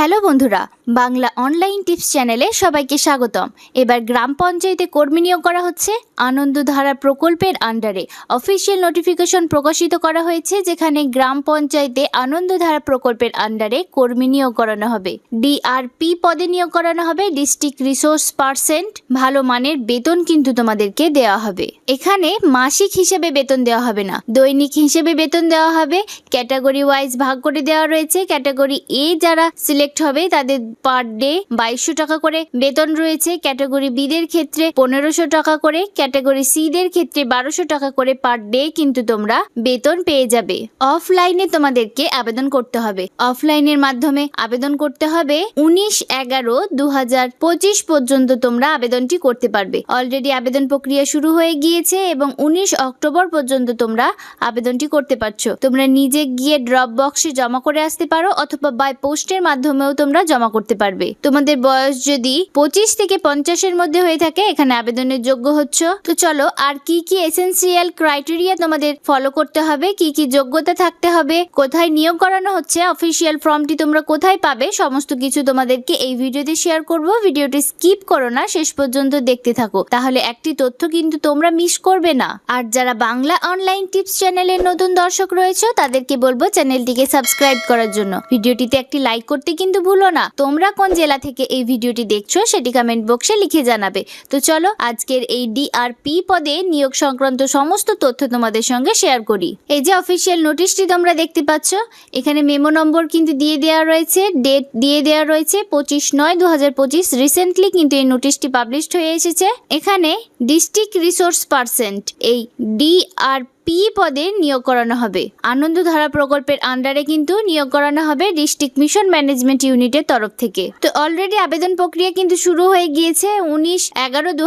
Hello বন্ধুরা, Bangla online tips চ্যানেলে সবাইকে স্বাগতম। এবার গ্রাম পঞ্চায়েতে কর্মী নিয়োগ করা হচ্ছে। আনন্দধারা প্রকল্পের আন্ডারে অফিসিয়াল নোটিফিকেশন প্রকাশিত করা হয়েছে, যেখানে গ্রাম পঞ্চায়েতে আনন্দধারা প্রকল্পের আন্ডারে কর্মী নিয়োগ করানো হবে। ডিআরপি পদে নিয়োগ করানো হবে, ডিস্ট্রিক্ট রিসোর্স পার্সেন্ট। ভালো মানের বেতন কিন্তু তোমাদেরকে দেওয়া হবে। এখানে মাসিক হিসেবে বেতন দেওয়া হবে না। দৈনিক হিসেবে বেতন দেওয়া হবে। ক্যাটাগরি ওয়াইজ ভাগ করে দেওয়া রয়েছে। ক্যাটাগরি এ যারা সিলেক্ট হবে, তাদের পার ডে বাইশশো টাকা করে বেতন রয়েছে। ক্যাটাগরি বি দের ক্ষেত্রে পনেরোশো টাকা করে, ক্যাটাগরি সি দের ক্ষেত্রে বারোশো টাকা করে পার ডে কিন্তু তোমরা বেতন পেয়ে যাবে। অফলাইনে তোমাদেরকে আবেদন করতে হবে। অফলাইনের মাধ্যমে আবেদন করতে হবে। উনিশ এগারো দু হাজার পঁচিশ পর্যন্ত তোমরা আবেদনটি করতে পারবে। অলরেডি আবেদন প্রক্রিয়া শুরু হয়ে গিয়েছে এবং উনিশ অক্টোবর পর্যন্ত তোমরা আবেদনটি করতে পারছ। তোমরা নিজে গিয়ে ড্রপ বক্সে জমা করে আসতে পারো অথবা বাই পোস্টের মাধ্যমেও তোমরা জমা করতে পারবে। তোমাদের বয়স যদি পঁচিশ থেকে পঞ্চাশের মধ্যে হয়ে থাকে, এখানে আবেদনের যোগ্য হচ্ছ। তো চলো, আর কি কি এসেন্সিয়াল ক্রাইটেরিয়া তোমাদের ফলো করতে হবে? কি কি যোগ্যতা থাকতে হবে? কোথায় নিয়োগ করানো হচ্ছে? অফিসিয়াল ফর্মটি তোমরা কোথায় পাবে? সমস্ত কিছু তোমাদেরকে এই ভিডিওতে শেয়ার করব। ভিডিওটি স্কিপ করো না, শেষ পর্যন্ত দেখতে থাকো। তাহলে একটি তথ্য কিন্তু তোমরা মিস করবে না। আর যারা বাংলা অনলাইন টিপস চ্যানেলের নতুন দর্শক রয়েছে, তাদেরকে বলব চ্যানেলটিকে সাবস্ক্রাইব করার জন্য। ভিডিওটিতে একটি লাইক করতে কিন্তু ভুলো না। তোমরা কোন জেলা থেকে এই ভিডিওটি দেখছ সেটি কমেন্ট বক্সে লিখে জানাবে। তো চলো আজকের এই ডিআরপি পদে নিয়োগ সংক্রান্ত সমস্ত তথ্য তোমাদের সঙ্গে শেয়ার করি। এই যে অফিসিয়াল নোটিশটি তোমরা দেখতে পাচ্ছ, এখানে মেমো নম্বর কিন্তু দিয়ে দেওয়া রয়েছে ডেট দিয়ে দেওয়া রয়েছে, পঁচিশ নয় দু হাজার রিসেন্টলি কিন্তু এই নোটিশটি পাবলিশড হয়ে এসেছে। এখানে ডিস্ট্রিক্ট রিসোর্স পার্সেন্ট এই ডিআর পি পদে নিয়োগ করানো হবে। আনন্দধারা প্রকল্পের আন্ডারে কিন্তু নিয়োগ করানো হবে ডিস্ট্রিক্ট মিশন ম্যানেজমেন্ট ইউনিটের তরফ থেকে। তো অলরেডি আবেদন প্রক্রিয়া কিন্তু শুরু হয়ে গিয়েছে উনিশ এগারো দু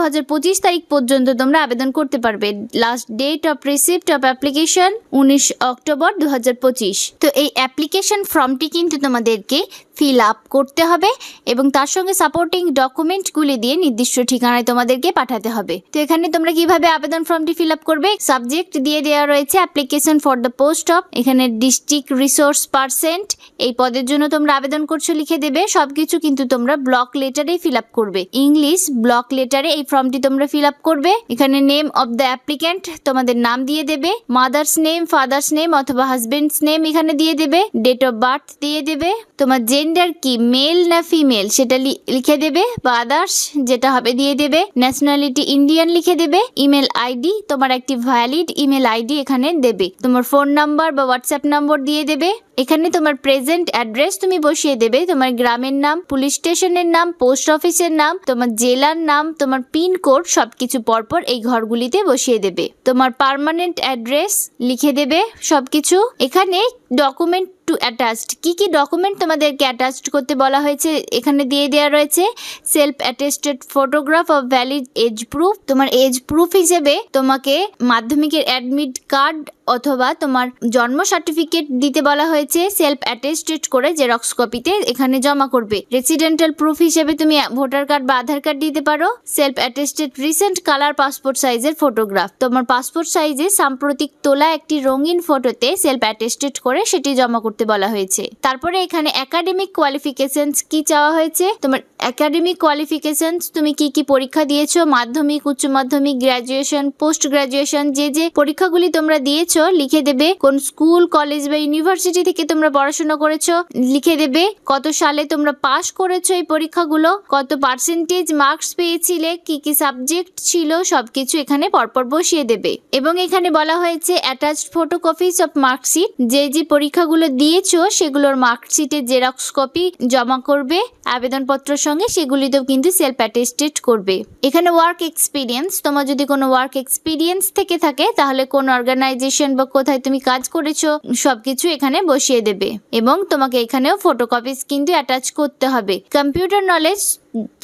তারিখ পর্যন্ত তোমরা আবেদন করতে পারবে। Last date of receipt of application উনিশ অক্টোবর দু হাজার পঁচিশ। তো এই অ্যাপ্লিকেশন ফর্মটি কিন্তু তোমাদেরকে ফিল আপ করতে হবে এবং তার সঙ্গে সাপোর্টিং ডকুমেন্টগুলি দিয়ে নির্দিষ্ট ঠিকানায় তোমাদেরকে পাঠাতে হবে। তো এখানে তোমরা কীভাবে আবেদন ফর্মটি ফিল আপ করবে? সাবজেক্ট দিয়ে দেওয়া রয়েছে application for the post of এখানে ডিস্ট্রিক্ট রিসোর্স পার্সেন্ট এই পদের জন্য তোমরা আবেদন করছ লিখে দেবে, সবকিছু কিন্তু তোমরা ব্লক লেটারে ফিল আপ করবে। ইংলিশ ব্লক লেটারে এই ফর্মটি তোমরা ফিল আপ করবে, এখানে নেম অফ দ্য অ্যাপ্লিক্যান্ট তোমাদের নাম দিয়ে দেবে মাদার্স নেম ফাদার্স নেম অথবা হাজবেন্ডস নেম এখানে দিয়ে দেবে ডেট অফ বার্থ দিয়ে দেবে, তোমার জেন্ডার কি মেল না ফিমেল সেটা লিখে দেবে, বা আদার্স যেটা হবে দিয়ে দেবে ন্যাশনালিটি ইন্ডিয়ান লিখে দেবে ইমেল আইডি তোমার একটি ভ্যালিড ইমেল আইডি এখানে দেবে। তোমার ফোন নাম্বার বা হোয়াটসঅ্যাপ নাম্বার দিয়ে দেবে। এখানে তোমার প্রেজেন্ট অ্যাড্রেস তুমি বসিয়ে দেবে। তোমার গ্রামের নাম পুলিশ স্টেশনের নাম পোস্ট অফিসের নাম, তোমার জেলার নাম, তোমার পিন কোড সবকিছু পরপর এই ঘরগুলিতে বসিয়ে দেবে। তোমার পার্মানেন্ট অ্যাড্রেস লিখে দেবে সবকিছু। এখানে ডকুমেন্ট টু অ্যাটাচড কি কি ডকুমেন্ট তোমাদেরকে অ্যাটাচড করতে বলা হয়েছে এখানে দিয়ে দেওয়া রয়েছে। Self attested photograph of valid age proof তোমার এজ প্রুফ হিসেবে তোমাকে মাধ্যমিকের অ্যাডমিট কার্ড অথবা তোমার জন্ম সার্টিফিকেট দিতে বলা হয়েছে। সেলফ অ্যাটেস্টেড করে জেরক্স কপিতে এখানে জমা করবে। রেসিডেন্টাল প্রুফ হিসেবে তুমি ভোটার কার্ড বা আধার কার্ড দিতে পারো। Self attested recent colour passport সাইজের ফটোগ্রাফ তোমার পাসপোর্ট সাইজে সাম্প্রতিক তোলা একটি রঙিন ফটোতে সেলফ অ্যাটেস্টেড করে সেটি জমা করতে বলা হয়েছে। তারপরে এখানে একাডেমিক কোয়ালিফিকেশনস কি চাওয়া হয়েছে? তোমার একাডেমিক কোয়ালিফিকেশনস তুমি কি কি পরীক্ষা দিয়েছ? মাধ্যমিক, উচ্চ মাধ্যমিক গ্রাজুয়েশন পোস্ট গ্রাজুয়েশন যে যে পরীক্ষাগুলি তোমরা দিয়েছ, লিখে দেবে কোন স্কুল কলেজ বা ইউনিভার্সিটি থেকে তোমরা পড়াশোনা করেছ, লিখে দেবে কত সালে তোমরা পাশ করেছ এই পরীক্ষাগুলো, কত পার্সেন্টেজ মার্কস পেয়েছিলে, কি কি সাবজেক্ট ছিল, সবকিছু এখানে পরপর বসিয়ে দেবে। এবং এখানে বলা হয়েছে অ্যাটাচড ফটোকপিস অফ মার্কশিট যে যে পরীক্ষাগুলো দিয়েছ, সেগুলোর মার্কশিটের জেরক্স কপি জমা করবে আবেদনপত্রের সঙ্গে সেগুলিতেও কিন্তু সেলফ অ্যাটেস্টেড করবে। এখানে ওয়ার্ক এক্সপিরিয়েন্স তোমার যদি কোনো ওয়ার্ক এক্সপিরিয়েন্স থেকে থাকে, তাহলে কোন অর্গানাইজেশন বা কোথায় তুমি কাজ করেছ, সবকিছু এখানে বসিয়ে দেবে এবং তোমাকে এখানেও ফটোকপিস কিন্তু অ্যাটাচ করতে হবে। কম্পিউটার নলেজ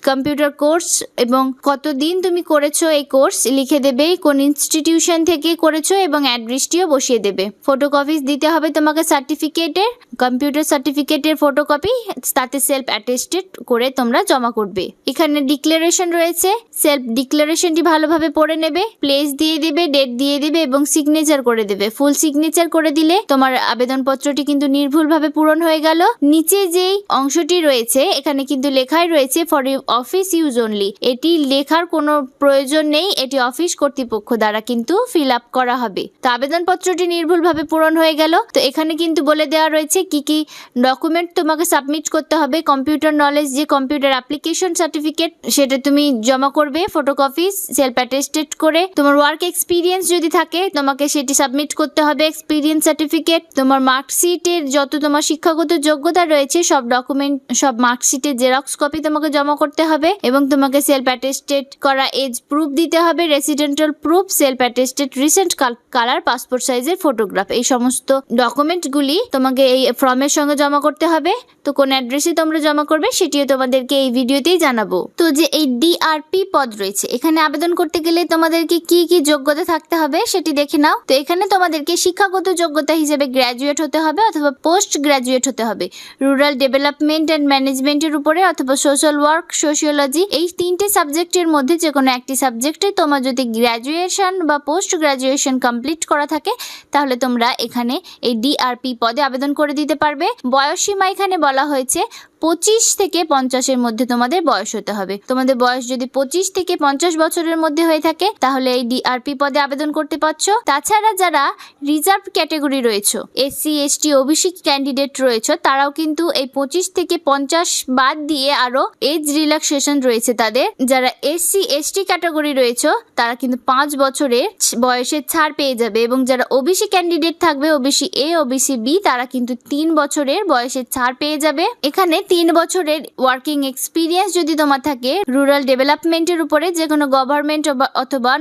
কম্পিউটার কোর্স এবং কতদিন তুমি করেছ এই কোর্স লিখে দেবে, কোন ইনস্টিটিউশন থেকে করেছ এবং অ্যাড্রেসটিও বসিয়ে দেবে। ফটোকপিস দিতে হবে তোমাকে সার্টিফিকেটের কম্পিউটার সার্টিফিকেটের ফটোকপি তাতে সেলফ অ্যাটেস্টেড করে তোমরা জমা করবে। এখানে ডিক্লারেশন রয়েছে সেলফ ডিক্লারেশনটি ভালোভাবে পড়ে নেবে প্লেস দিয়ে দেবে ডেট দিয়ে দেবে এবং সিগনেচার করে দেবে। ফুল সিগনেচার করে দিলে তোমার আবেদনপত্রটি কিন্তু নির্ভুলভাবে পূরণ হয়ে গেল। নিচে যেই অংশটি রয়েছে, এখানে কিন্তু লেখাই রয়েছে ফর অফিস ইউজ অনলি এটি লেখার কোনো প্রয়োজন নেই, এটি অফিস কর্তৃপক্ষ দ্বারা কিন্তু ফিল আপ করা হবে। তো আবেদনপত্রটি নির্ভুলভাবে পূরণ হয়ে গেল। তো এখানে কিন্তু বলে দেওয়া রয়েছে কি কি ডকুমেন্ট তোমাকে সাবমিট করতে হবে। কম্পিউটার নলেজ যে কম্পিউটার অ্যাপ্লিকেশন সার্টিফিকেট সেটা তুমি জমা করবে ফটোকপিস সেলফ অ্যাটেস্টেড করে। তোমার ওয়ার্ক এক্সপিরিয়েন্স যদি থাকে, তোমাকে সেটি সাবমিট করতে হবে এক্সপিরিয়েন্স সার্টিফিকেট তোমার মার্কশিটের যত তোমার শিক্ষাগত যোগ্যতা রয়েছে, সব ডকুমেন্ট সব মার্কশিটের জেরক্স কপি তোমাকে জমা করতে হবে এবং তোমাকে সেলফ অ্যাটেস্টেড করা এজ প্রুফ দিতে হবে residential proof self attested recent colour passport সাইজের ফটোগ্রাফ এই সমস্ত ডকুমেন্টগুলি তোমাকে এই ফর্মের সঙ্গে জমা করতে হবে। তো কোন অ্যাড্রেসে তোমরা জমা করবে সেটিও তোমাদেরকে এই ভিডিওতেই জানাব। তো যে এই ডিআরপি পদ রয়েছে, এখানে আবেদন করতে গেলে তোমাদেরকে কি কি যোগ্যতা থাকতে হবে সেটি দেখে নাও। তো এখানে তোমাদেরকে শিক্ষাগত যোগ্যতা হিসেবে গ্র্যাজুয়েট হতে হবে অথবা পোস্ট গ্র্যাজুয়েট হতে হবে। রুরাল ডেভেলপমেন্ট অ্যান্ড ম্যানেজমেন্টের উপরে অথবা সোশ্যাল ওয়ার্ক সোশিওলজি এই তিনটে সাবজেক্টের মধ্যে যে কোনো একটি সাবজেক্টে তোমার যদি গ্র্যাজুয়েশন বা পোস্ট গ্র্যাজুয়েশন কমপ্লিট করা থাকে, তাহলে তোমরা এখানে এই ডিআরপি পদে আবেদন করে দিতে পারবে। বয়সীমা এখানে বলা হয়েছে পঁচিশ থেকে পঞ্চাশের মধ্যে তোমাদের বয়স হতে হবে। তোমাদের বয়স যদি পঁচিশ থেকে পঞ্চাশ বছরের মধ্যে হয়ে থাকে, তাহলে এই ডিআরপি পদে আবেদন করতে পারছ। তাছাড়া যারা রিজার্ভ ক্যাটাগরি রয়েছে এসসি এসটি ওবিসি ক্যান্ডিডেট রয়েছে, তারাও কিন্তু এই পঁচিশ থেকে পঞ্চাশ বাদ দিয়ে আরও এজ রিল্যাক্সেশন রয়েছে তাদের। যারা এসসি এসটি ক্যাটাগরি রয়েছে, তারা কিন্তু পাঁচ বছরের বয়সের ছাড় পেয়ে যাবে এবং যারা ওবিসি ক্যান্ডিডেট থাকবে ওবিসি এ ওবিসি বি তারা কিন্তু তিন বছরের বয়সের ছাড় পেয়ে যাবে। এখানে তিন বছরের ওয়ার্কিং এক্সপিরিয়েন্স যদি তোমার থাকে রুরাল ডেভেলপমেন্টের উপরে যে কোনো গভর্নমেন্ট অথবা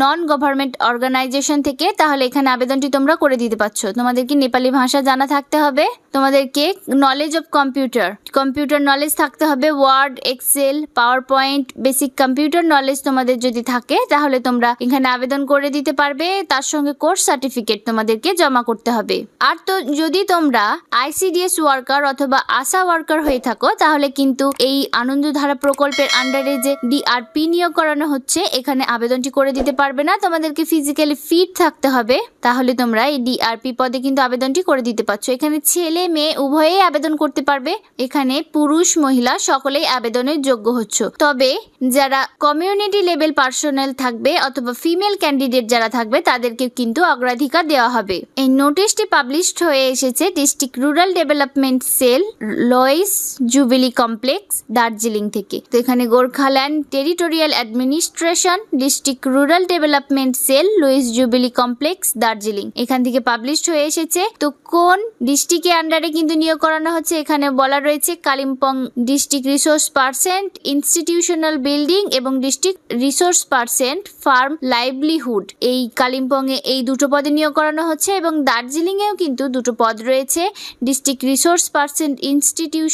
নন গভর্নমেন্ট অর্গানাইজেশন থেকে, তাহলে এখানে আবেদনটি তোমরা করে দিতে পারছ। তোমাদেরকে নেপালি ভাষা জানা থাকতে হবে। তোমাদেরকে knowledge of computer computer knowledge থাকতে হবে word excel power point basic computer knowledge তোমাদের যদি থাকে, তাহলে তোমরা এখানে আবেদন করে দিতে পারবে। তার সঙ্গে কোর্স সার্টিফিকেট তোমাদেরকে জমা করতে হবে। আর তো যদি তোমরা আইসিডিএস ওয়ার্কার অথবা আশা ওয়ার্কার হয়ে থাকো, তাহলে কিন্তু এই আনন্দধারা প্রকল্পের আন্ডারে যে ডিআরপি নিয়োগ করানো হচ্ছে, এখানে আবেদনটি করে দিতে পারবে না। তোমাদেরকে ফিজিক্যালি ফিট থাকতে হবে, তাহলে তোমরা এই ডিআরপি পদে কিন্তু আবেদনটি করে দিতে পারছ। এখানে ছেলে, মেয়ে, উভয়েই আবেদন করতে পারবে। এখানে পুরুষ, মহিলা, সকলেই আবেদনের যোগ্য হচ্ছে। তবে যারা কমিউনিটি লেভেল পার্সোনাল থাকবে অথবা ফিমেল ক্যান্ডিডেট যারা থাকবে, তাদেরকে কিন্তু অগ্রাধিকার দেওয়া হবে। এই নোটিশটি পাবলিশড হয়ে এসেছে district rural development cell Lewis Jubilee Complex Darjeeling থেকে। তো এখানে Gorkhaland Territorial Administration district rural development cell Lewis Jubilee Complex Darjeeling এখান থেকে পাবলিশড হয়ে এসেছে। তো কোন ডিস্ট্রিক্টের আন্ডারে কিন্তু নিয়োগ করানো হচ্ছে? এখানে বলা রয়েছে Kalimpong district resource percent institutional building এবং district resource percent farm livelihood এই কালিম্পং এ এই দুটো পদে নিয়োগ করানো হচ্ছে এবং দার্জিলিং এও কিন্তু দুটো পদ রয়েছে। District resource percent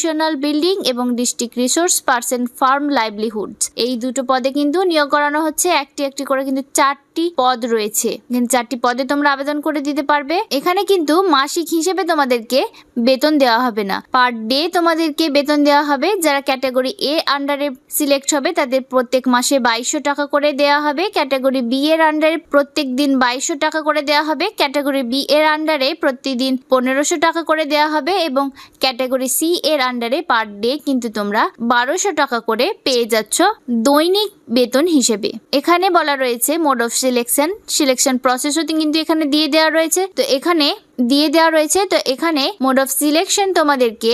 institutional building এবং district resource person farm livelihood. এই দুটো পদে কিন্তু নিয়োগ করানো হচ্ছে। একটি একটি করে কিন্তু চারটি পদ রয়েছে। চারটি পদে তোমরা আবেদন করে দিতে পারবে। এখানে কিন্তু মাসিক হিসেবে তোমাদেরকে বেতন দেওয়া হবে না। পার ডে তোমাদেরকে বেতন দেওয়া হবে। যারা ক্যাটাগরি এ আন্ডারে সিলেক্ট হবে, তাদের প্রত্যেক মাসে বাইশশো টাকা করে দেওয়া হবে। ক্যাটাগরি বি এর আন্ডারে প্রত্যেক দিন বাইশশো টাকা করে দেওয়া হবে। ক্যাটাগরি বি এর আন্ডারে প্রতিদিন পনেরোশো টাকা করে দেওয়া হবে এবং ক্যাটাগরি সি এর আন্ডারে পার ডে কিন্তু তোমরা বারোশো টাকা করে পেয়ে যাচ্ছ দৈনিক বেতন হিসেবে। এখানে বলা রয়েছে মোড অফ সিলেকশন সিলেকশন প্রসেসও কিন্তু এখানে দিয়ে দেওয়া রয়েছে। তো এখানে দিয়ে দেওয়া রয়েছে, তো এখানে মোড অফ সিলেকশন তোমাদেরকে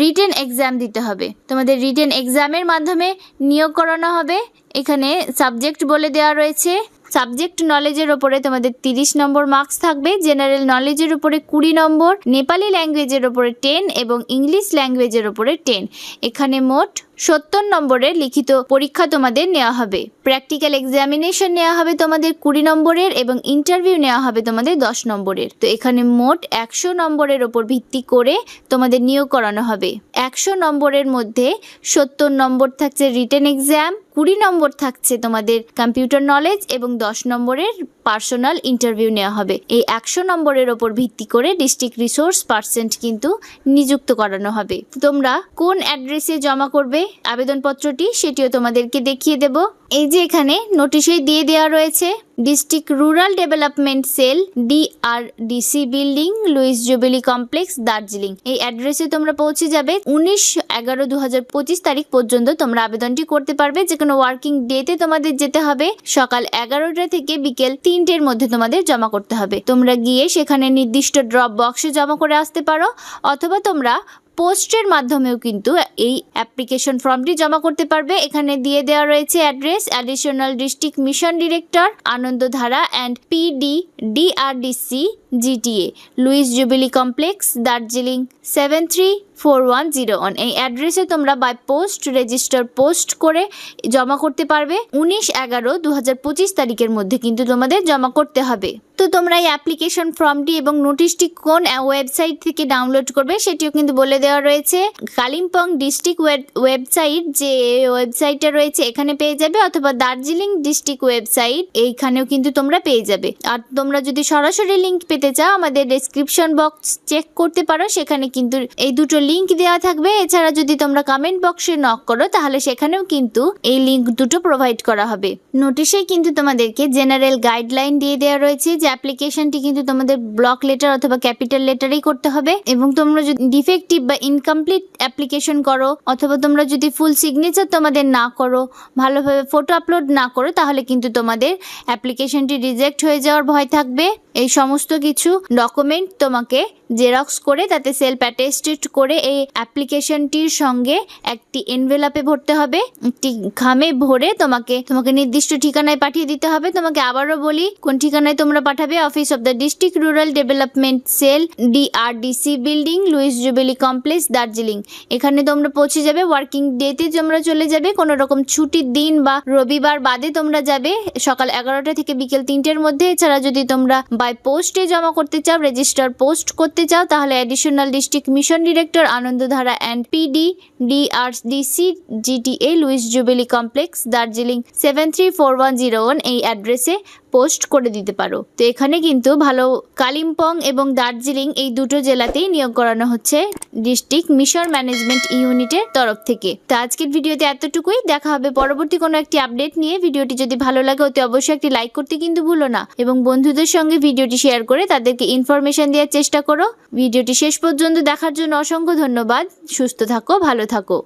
রিটেন এক্সাম দিতে হবে। তোমাদের রিটেন এক্সামের মাধ্যমে নিয়োগ করানো হবে। এখানে সাবজেক্ট বলে দেওয়া রয়েছে। সাবজেক্ট নলেজের ওপরে তোমাদের তিরিশ নম্বর মার্কস থাকবে। জেনারেল নলেজের উপরে কুড়ি নম্বর নেপালি ল্যাঙ্গুয়েজের ওপরে টেন এবং ইংলিশ ল্যাঙ্গুয়েজের ওপরে টেন এখানে মোট সত্তর নম্বরের লিখিত পরীক্ষা তোমাদের নেওয়া হবে। প্র্যাকটিক্যাল এক্সামিনেশন নেওয়া হবে তোমাদের কুড়ি নম্বরের এবং ইন্টারভিউ নেওয়া হবে তোমাদের দশ নম্বরের। তো এখানে মোট একশো নম্বরের ওপর ভিত্তি করে তোমাদের নিয়োগ করানো হবে। একশো নম্বরের মধ্যে সত্তর নম্বর থাকছে রিটেন এক্সাম কুড়ি নম্বর থাকছে তোমাদের কম্পিউটার নলেজ এবং দশ নম্বরের পার্সোনাল ইন্টারভিউ নেওয়া হবে। এই একশো নম্বরের ওপর ভিত্তি করে ডিস্ট্রিক্ট রিসোর্স পার্সেন্ট কিন্তু নিযুক্ত করানো হবে। তোমরা কোন অ্যাড্রেসে জমা করবে? আবেদনপত্রটি সেটিও তোমাদেরকে দেখিয়ে দেব। এই যে এখানে নোটিশে দিয়ে দেওয়া রয়েছে, district rural development cell, DRDC building, Lewis Jubilee Complex, Darjeeling. এই অ্যাড্রেসে তোমরা পৌঁছে যাবে। উনিশ এগারো দু তারিখ পর্যন্ত তোমরা আবেদনটি করতে পারবে। যে কোনো ওয়ার্কিং ডেতে তোমাদের যেতে হবে। সকাল এগারোটা থেকে বিকেল তিনটের মধ্যে তোমাদের জমা করতে হবে। তোমরা গিয়ে সেখানে নির্দিষ্ট ড্রপ বক্সে জমা করে আসতে পারো। অথবা তোমরা পোস্টের মাধ্যমেও কিন্তু এই অ্যাপ্লিকেশন ফর্মটি জমা করতে পারবে। এখানে দিয়ে দেওয়া রয়েছে address, additional district mission director, Anandadhara and PD DRDC GTA Lewis Jubilee Complex, Darjeeling seven three four one zero one. এই অ্যাড্রেসে তোমরা বাই পোস্ট, রেজিস্টার পোস্ট করে জমা করতে পারবে। উনিশ এগারো দু তারিখের মধ্যে কিন্তু তোমাদের জমা করতে হবে। তো তোমরা এই অ্যাপ্লিকেশন ফর্মটি এবং নোটিশটি কোন ওয়েবসাইট থেকে ডাউনলোড করবে, সেটিও কিন্তু বলে দেওয়া রয়েছে। কালিম্পং ডিস্ট্রিক্ট ওয়েবসাইট যে ওয়েবসাইটটা রয়েছে, এখানে পেয়ে যাবে, অথবা দার্জিলিং ডিস্ট্রিক্ট ওয়েবসাইট এইখানেও কিন্তু তোমরা পেয়ে যাবে। আর তোমরা যদি সরাসরি লিঙ্ক পেতে চাও, আমাদের ডেসক্রিপশন বক্স চেক করতে পারো, সেখানে কিন্তু এই দুটো লিঙ্ক দেওয়া থাকবে। এছাড়া যদি তোমরা কমেন্ট বক্সে নক করো, তাহলে সেখানেও কিন্তু এই লিঙ্ক দুটো প্রোভাইড করা হবে। নোটিশে কিন্তু তোমাদেরকে জেনারেল গাইডলাইন দিয়ে দেওয়া রয়েছে যে অ্যাপ্লিকেশনটি কিন্তু তোমাদের ব্লক লেটার অথবা ক্যাপিটাল লেটারেই করতে হবে। এবং তোমরা যদি ডিফেক্টিভ বা ইনকমপ্লিট অ্যাপ্লিকেশন করো, অথবা তোমরা যদি ফুল সিগনেচার তোমাদের না করো, ভালোভাবে ফটো আপলোড না করো, তাহলে কিন্তু তোমাদের অ্যাপ্লিকেশনটি রিজেক্ট হয়ে যাওয়ার ভয় থাকবে। এই সমস্ত কিছু ডকুমেন্ট তোমাকে জেরক্স করে, তাতে সেলফ অ্যাটেস্টেড করে এই অ্যাপ্লিকেশনটির সঙ্গে একটি এনভেলাপে ভরতে হবে। একটি খামে ভরে তোমাকে তোমাকে নির্দিষ্ট ঠিকানায় পাঠিয়ে দিতে হবে। তোমাকে আবারও বলি, কোন ঠিকানায় তোমরা পাঠাবে office of the district rural development cell DRDC building Lewis Jubilee Complex Darjeeling এখানে তোমরা পৌঁছে যাবে ওয়ার্কিং ডেতে তোমরা চলে যাবে, কোনো রকম ছুটির দিন বা রবিবার বাদে তোমরা যাবে, সকাল এগারোটা থেকে বিকেল তিনটের মধ্যে। এছাড়া যদি তোমরা বাই পোস্টে জমা করতে চাও রেজিস্টার পোস্ট করতে চাও, তাহলে additional district mission director Anandadhara and PD DRDC GTA Lewis Jubilee Complex Darjeeling seven three four one zero one এই অ্যাড্রেসে পোস্ট করে দিতে পারো। তো এখানে কিন্তু ভালো কালিম্পং এবং দার্জিলিং এই দুটো জেলাতেই নিয়োগ করানো হচ্ছে ডিস্ট্রিক্ট মিশন ম্যানেজমেন্ট ইউনিটের তরফ থেকে। তো আজকের ভিডিওতে এতটুকুই। দেখা হবে পরবর্তী কোনো একটি আপডেট নিয়ে। ভিডিওটি যদি ভালো লাগে, অতি অবশ্যই একটি লাইক করতে কিন্তু ভুলো না। এবং বন্ধুদের সঙ্গে ভিডিওটি শেয়ার করে তাদেরকে ইনফরমেশন দেওয়ার চেষ্টা করো। ভিডিওটি শেষ পর্যন্ত দেখার জন্য অসংখ্য ধন্যবাদ। সুস্থ থাকো, ভালো থাকো।